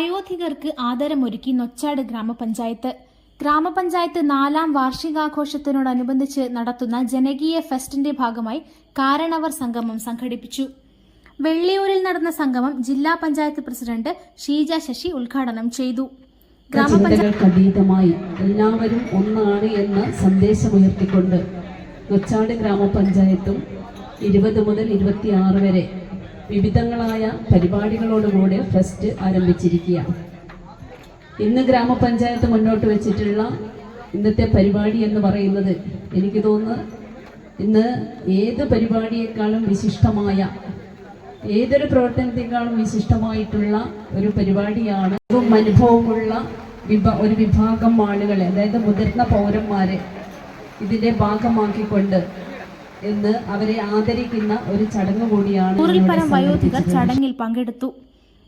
വയോധികർക്ക് ആദരമൊരുക്കി നൊച്ചാട് ഗ്രാമപഞ്ചായത്ത്. ഗ്രാമപഞ്ചായത്ത് നാലാം വാർഷികാഘോഷത്തിനോടനുബന്ധിച്ച് നടത്തുന്ന ജനകീയ ഫെസ്റ്റിന്റെ ഭാഗമായി കാരണവർ സംഗമം സംഘടിപ്പിച്ചു. വെള്ളിയൂരിൽ നടന്ന സംഗമം ജില്ലാ പഞ്ചായത്ത് പ്രസിഡന്റ് ഷീജ ശശി ഉദ്ഘാടനം ചെയ്തു. ചിന്തകൾക്കതീതമായി എല്ലാവരും ഒന്നാണ് എന്ന സന്ദേശമുയർത്തിക്കൊണ്ട് നൊച്ചാട് ഗ്രാമപഞ്ചായത്തും ഇരുപത് മുതൽ ഇരുപത്തിയാറ് വരെ വിവിധങ്ങളായ പരിപാടികളോടുകൂടി ഫെസ്റ്റ് ആരംഭിച്ചിരിക്കുകയാണ്. ഇന്ന് ഗ്രാമപഞ്ചായത്ത് മുന്നോട്ട് വെച്ചിട്ടുള്ള ഇന്നത്തെ പരിപാടി എന്ന് പറയുന്നത് എനിക്ക് തോന്നുന്നു ഇന്ന് ഏത് പരിപാടിയേക്കാളും വിശിഷ്ടമായ ഏതൊരു പ്രവർത്തനത്തെക്കാളും വിശിഷ്ടമായിട്ടുള്ള ഒരു പരിപാടിയാണ്. അനുഭവമുള്ള വിഭാ ഒരു വിഭാഗം ആളുകളെ അതായത് മുതിർന്ന പൗരന്മാരെ ഇതിന്റെ ഭാഗമാക്കിക്കൊണ്ട് എന്ന് അവരെ ആദരിക്കുന്ന ഒരു ചടങ്ങ് കൂടിയാണ് നൂറിൽ പരം വയോധികർ ചടങ്ങിൽ പങ്കെടുത്തു.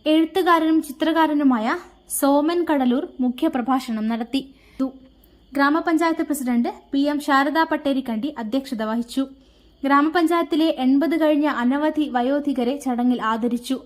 എഴുത്തുകാരനും ചിത്രകാരനുമായ സോമൻ കടലൂർ മുഖ്യപ്രഭാഷണം നടത്തി. ഗ്രാമപഞ്ചായത്ത് president P M Sharada Patterikkandi അധ്യക്ഷത വഹിച്ചു. ഗ്രാമപഞ്ചായത്തിലെ എൺപത് കഴിഞ്ഞ അനവധി വയോധികരെ ചടങ്ങിൽ ആദരിച്ചു.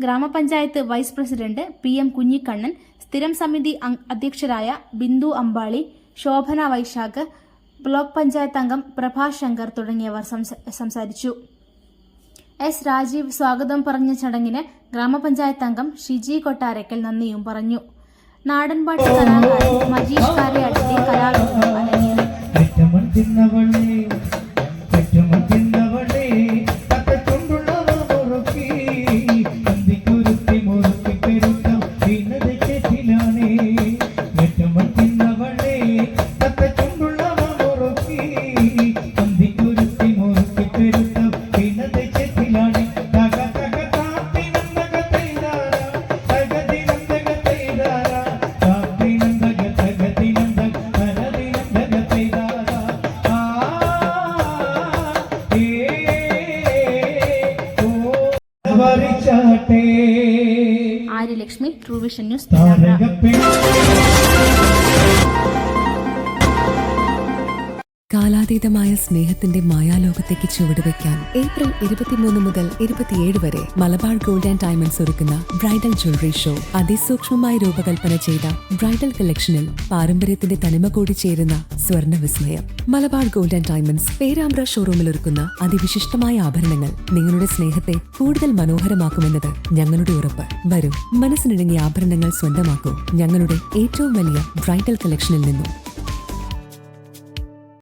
ഗ്രാമപഞ്ചായത്ത് vice president P M Kunhikannan സ്ഥിരം സമിതി അധ്യക്ഷരായ ബിന്ദു അമ്പാളി ശോഭന വൈശാഖ് ബ്ലോക്ക് പഞ്ചായത്ത് അംഗം പ്രഭാ ശങ്കർ തുടങ്ങിയവർ സംസ- സംസാരിച്ചു. എസ് രാജീവ് സ്വാഗതം പറഞ്ഞ ചടങ്ങിന് ഗ്രാമപഞ്ചായത്ത് അംഗം ഷിജി കൊട്ടാരക്കൽ നന്ദിയും പറഞ്ഞു. നാടൻപാട്ട് കലാകാരൻ മജീഷ് കാരയാട്ടിന്റെ കലാരൂപം അരങ്ങേറി ആര്യലക്ഷ്മി ട്രൂ വിഷൻ ന്യൂസ് കാലാതീതമായ സ്നേഹത്തിന്റെ മായാലോകത്തേക്ക് ചുവടുവെക്കാൻ ഏപ്രിൽ ഇരുപത്തിമൂന്ന് മുതൽ ഇരുപത്തിയേഴ് വരെ മലബാർ ഗോൾഡ് ആൻഡ് ഡയമണ്ട്സ് ഒരുക്കുന്ന ബ്രൈഡൽ ജ്വല്ലറി ഷോ അതിസൂക്ഷ്മമായി രൂപകൽപ്പന ചെയ്ത ബ്രൈഡൽ കളക്ഷനിൽ പാരമ്പര്യത്തിന്റെ തനിമ കൂടി ചേരുന്ന സ്വർണ വിസ്മയം. Malabar gold and diamonds Perambra ഷോറൂമിൽ ഒരുക്കുന്ന അതിവിശിഷ്ടമായ ആഭരണങ്ങൾ നിങ്ങളുടെ സ്നേഹത്തെ കൂടുതൽ മനോഹരമാക്കുമെന്നത് ഞങ്ങളുടെ ഉറപ്പ്. വരും മനസ്സിനിണങ്ങിയ ആഭരണങ്ങൾ സ്വന്തമാക്കൂ ഞങ്ങളുടെ ഏറ്റവും വലിയ ബ്രൈഡൽ കളക്ഷനിൽ നിന്നും.